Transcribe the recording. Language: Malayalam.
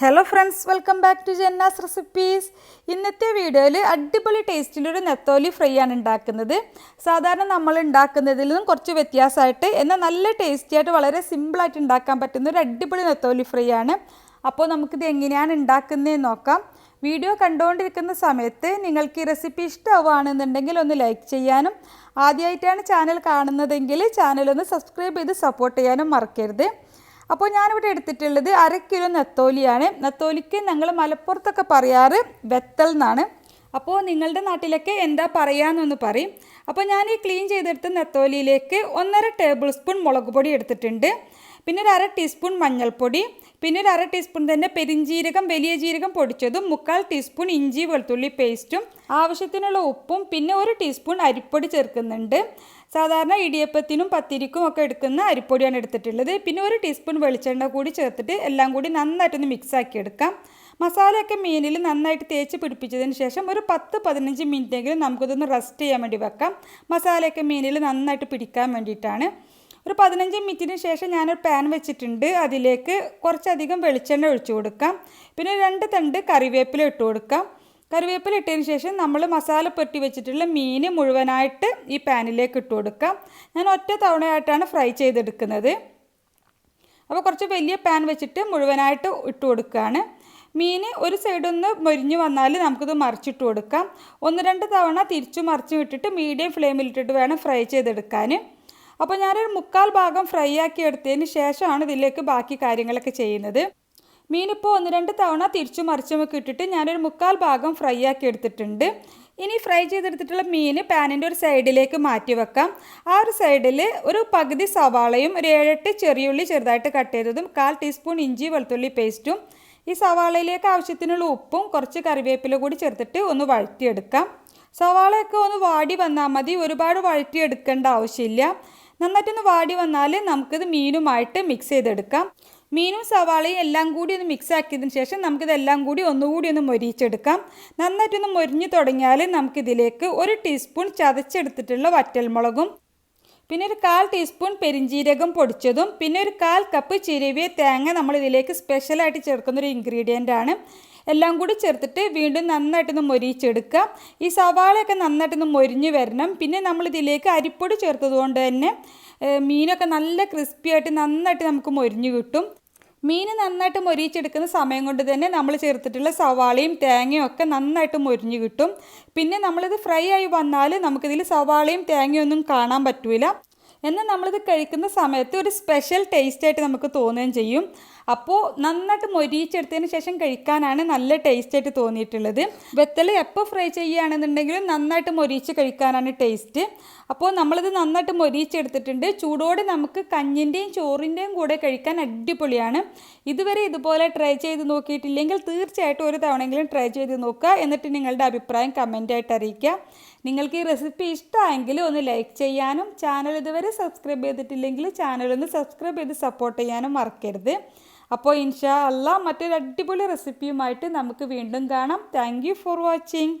Hello friends welcome back to Janna's recipes ഇന്നത്തെ വീഡിയോയിൽ അടിപൊളി ടേസ്റ്റിലൊരു നെത്തോലി ഫ്രൈ ആണ് ഉണ്ടാക്കുന്നത്. സാധാരണ നമ്മൾ ഉണ്ടാക്കുന്നതിൽ നിന്നും കുറച്ച് വ്യത്യാസമായിട്ട് എന്നാൽ നല്ല ടേസ്റ്റി ആയിട്ട് വളരെ സിമ്പിളായിട്ട് ഉണ്ടാക്കാൻ പറ്റുന്ന ഒരു അടിപൊളി നെത്തോലി ഫ്രൈ ആണ്. അപ്പോൾ നമുക്കിത് എങ്ങനെയാണ് ഉണ്ടാക്കുന്നതെന്ന് നോക്കാം. വീഡിയോ കണ്ടുകൊണ്ടിരിക്കുന്ന സമയത്ത് നിങ്ങൾക്ക് ഈ റെസിപ്പി ഇഷ്ടമാവുകയാണെന്നുണ്ടെങ്കിൽ ഒന്ന് ലൈക്ക് ചെയ്യാനും ആദ്യമായിട്ടാണ് ചാനൽ കാണുന്നതെങ്കിൽ ചാനൽ ഒന്ന് സബ്സ്ക്രൈബ് ചെയ്ത് സപ്പോർട്ട് ചെയ്യാനും മറക്കരുത്. അപ്പോൾ ഞാനിവിടെ എടുത്തിട്ടുള്ളത് അര കിലോ നെത്തോലിയാണ്. നെത്തോലിക്ക് ഞങ്ങൾ മലപ്പുറത്തൊക്കെ പറയാറ് വെത്തൽ എന്നാണ്. അപ്പോൾ നിങ്ങളുടെ നാട്ടിലൊക്കെ എന്താ പറയാമെന്നൊന്ന് പറയും. അപ്പോൾ ഞാൻ ഈ ക്ലീൻ ചെയ്തെടുത്ത നെത്തോലിയിലേക്ക് ഒന്നര ടേബിൾ സ്പൂൺ മുളക് പൊടി എടുത്തിട്ടുണ്ട്. പിന്നെ ഒരു അര ടീസ്പൂൺ മഞ്ഞൾപ്പൊടി. പിന്നെ ഒരു അര ടീസ്പൂൺ തന്നെ പെരിഞ്ജീരകം വലിയ ജീരകം പൊടിച്ചതും മുക്കാൽ ടീസ്പൂൺ ഇഞ്ചി വെളുത്തുള്ളി പേസ്റ്റും ആവശ്യത്തിനുള്ള ഉപ്പും പിന്നെ ഒരു ടീസ്പൂൺ അരിപ്പൊടി ചേർക്കുന്നുണ്ട്. സാധാരണ ഇടിയപ്പത്തിനും പത്തിരിക്കും ഒക്കെ എടുക്കുന്ന അരിപ്പൊടിയാണ് എടുത്തിട്ടുള്ളത്. പിന്നെ ഒരു ടീസ്പൂൺ വെളിച്ചെണ്ണ കൂടി ചേർത്തിട്ട് എല്ലാം കൂടി നന്നായിട്ടൊന്ന് മിക്സ് ആക്കി എടുക്കാം. മസാലയൊക്കെ മീനിൽ നന്നായിട്ട് തേച്ച് പിടിപ്പിച്ചതിന് ശേഷം ഒരു പത്ത് പതിനഞ്ച് മിനിറ്റെങ്കിലും നമുക്കിതൊന്ന് റെസ്റ്റ് ചെയ്യാൻ വേണ്ടി വെക്കാം. മസാലയൊക്കെ മീനിൽ നന്നായിട്ട് പിടിക്കാൻ വേണ്ടിയിട്ടാണ്. ഒരു പതിനഞ്ച് മിനിറ്റിന് ശേഷം ഞാനൊരു പാൻ വെച്ചിട്ടുണ്ട്. അതിലേക്ക് കുറച്ചധികം വെളിച്ചെണ്ണ ഒഴിച്ചു കൊടുക്കാം. പിന്നെ രണ്ട് തണ്ട് കറിവേപ്പില ഇട്ട് കൊടുക്കാം. കറിവേപ്പില ഇട്ടതിന് ശേഷം നമ്മൾ മസാല പൊട്ടി വെച്ചിട്ടുള്ള മീൻ മുഴുവനായിട്ട് ഈ പാനിലേക്ക് ഇട്ട് കൊടുക്കാം. ഞാൻ ഒറ്റ തവണയായിട്ടാണ് ഫ്രൈ ചെയ്തെടുക്കുന്നത്. അപ്പോൾ കുറച്ച് വലിയ പാൻ വെച്ചിട്ട് മുഴുവനായിട്ട് ഇട്ട് കൊടുക്കുകയാണ്. മീൻ ഒരു സൈഡൊന്ന് മൊരിഞ്ഞ് വന്നാൽ നമുക്കിത് മറിച്ചിട്ട് കൊടുക്കാം. ഒന്ന് രണ്ട് തവണ തിരിച്ചു മറിച്ച് വിട്ടിട്ട് മീഡിയം ഫ്ലെയിമിലിട്ടിട്ട് വേണം ഫ്രൈ ചെയ്തെടുക്കാൻ. അപ്പോൾ ഞാനൊരു മുക്കാൽ ഭാഗം ഫ്രൈ ആക്കി എടുത്തതിന് ശേഷമാണ് ഇതിലേക്ക് ബാക്കി കാര്യങ്ങളൊക്കെ ചെയ്യുന്നത്. മീനിപ്പോൾ ഒന്ന് രണ്ട് തവണ തിരിച്ചു മറിച്ചുമൊക്കെ ഇട്ടിട്ട് ഞാനൊരു മുക്കാൽ ഭാഗം ഫ്രൈ ആക്കി എടുത്തിട്ടുണ്ട്. ഇനി ഫ്രൈ ചെയ്തെടുത്തിട്ടുള്ള മീൻ പാനിന്റെ ഒരു സൈഡിലേക്ക് മാറ്റി വെക്കാം. ആ ഒരു സൈഡിൽ ഒരു പകുതി സവാളയും ഒരു ഏഴെട്ട് ചെറിയുള്ളി ചെറുതായിട്ട് കട്ട് ചെയ്തതും കാൽ ടീസ്പൂൺ ഇഞ്ചി വെളുത്തുള്ളി പേസ്റ്റും ഈ സവാളയിലേക്ക് ആവശ്യത്തിനുള്ള ഉപ്പും കുറച്ച് കറിവേപ്പില കൂടി ചേർത്തിട്ട് ഒന്ന് വഴറ്റിയെടുക്കാം. സവാളയൊക്കെ ഒന്ന് വാടി വന്നാൽ മതി ഒരുപാട് വഴറ്റിയെടുക്കേണ്ട ആവശ്യമില്ല. നന്നായിട്ടൊന്ന് വാടി വന്നാൽ നമുക്കിത് മീനുമായിട്ട് മിക്സ് ചെയ്തെടുക്കാം. മീനും സവാളയും എല്ലാം കൂടി ഒന്ന് മിക്സ് ആക്കിയതിന് ശേഷം നമുക്കിതെല്ലാം കൂടി ഒന്നുകൂടി ഒന്ന് മൊരിച്ചെടുക്കാം. നന്നായിട്ടൊന്ന് മൊരിഞ്ഞ് തുടങ്ങിയാൽ നമുക്കിതിലേക്ക് ഒരു ടീസ്പൂൺ ചതച്ചെടുത്തിട്ടുള്ള വറ്റൽമുളകും പിന്നെ ഒരു കാൽ ടീസ്പൂൺ പെരിഞ്ജീരകം പൊടിച്ചതും പിന്നെ ഒരു കാൽ കപ്പ് ചിരവിയ തേങ്ങ നമ്മൾ ഇതിലേക്ക് സ്പെഷ്യലായിട്ട് ചേർക്കുന്ന ഒരു ഇൻഗ്രീഡിയന്റ് ആണ്. എല്ലാം കൂടി ചേർത്തിട്ട് വീണ്ടും നന്നായിട്ടൊന്ന് മൊരിച്ചെടുക്കുക ഈ സവാളയൊക്കെ നന്നായിട്ടൊന്ന് മൊരിഞ്ഞ് വരണം. പിന്നെ നമ്മൾ ഇതിലേക്ക് അരിപ്പൊടി ചേർത്തത് കൊണ്ട് തന്നെ മീനൊക്കെ നല്ല ക്രിസ്പി ആയിട്ട് നന്നായിട്ട് നമുക്ക് മൊരിഞ്ഞു കിട്ടും. മീൻ നന്നായിട്ട് മൊരിച്ചെടുക്കുന്ന സമയം കൊണ്ട് തന്നെ നമ്മൾ ചേർത്തിട്ടുള്ള സവാളയും തേങ്ങയും ഒക്കെ നന്നായിട്ട് മൊരിഞ്ഞ് കിട്ടും. പിന്നെ നമ്മളിത് ഫ്രൈ ആയി വന്നാൽ നമുക്കിതിൽ സവാളയും തേങ്ങയൊന്നും കാണാൻ പറ്റൂല. എന്നാൽ നമ്മളിത് കഴിക്കുന്ന സമയത്ത് ഒരു സ്പെഷ്യൽ ടേസ്റ്റായിട്ട് നമുക്ക് തോന്നുകയും ചെയ്യും. അപ്പോൾ നന്നായിട്ട് മൊരിയിച്ചെടുത്തതിന് ശേഷം കഴിക്കാനാണ് നല്ല ടേസ്റ്റായിട്ട് തോന്നിയിട്ടുള്ളത്. വെത്തൽ എപ്പോൾ ഫ്രൈ ചെയ്യുകയാണെന്നുണ്ടെങ്കിലും നന്നായിട്ട് മൊരിയിച്ച് കഴിക്കാനാണ് ടേസ്റ്റ് അപ്പോൾ നമ്മളിത് നന്നായിട്ട് മൊരിയിച്ചെടുത്തിട്ടുണ്ട്. ചൂടോടെ നമുക്ക് കഞ്ഞിന്റെയും ചോറിന്റെയും കൂടെ കഴിക്കാൻ അടിപൊളിയാണ്. ഇതുവരെ ഇതുപോലെ ട്രൈ ചെയ്ത് നോക്കിയിട്ടില്ലെങ്കിൽ തീർച്ചയായിട്ടും ഒരു തവണയെങ്കിലും ട്രൈ ചെയ്ത് നോക്കുക. എന്നിട്ട് നിങ്ങളുടെ അഭിപ്രായം കമന്റായിട്ട് അറിയിക്കുക. നിങ്ങൾക്ക് ഈ റെസിപ്പി ഇഷ്ടമായെങ്കിൽ ഒന്ന് ലൈക്ക് ചെയ്യാനും ചാനൽ ഇതുവരെ സബ്സ്ക്രൈബ് ചെയ്തിട്ടില്ലെങ്കിൽ ചാനൽ ഒന്ന് സബ്സ്ക്രൈബ് ചെയ്ത് സപ്പോർട്ട് ചെയ്യാനും മറക്കരുത്. അപ്പോൾ ഇൻഷാ അല്ല മറ്റൊരു അടിപൊളി റെസിപ്പിയുമായിട്ട് നമുക്ക് വീണ്ടും കാണാം. Thank for watching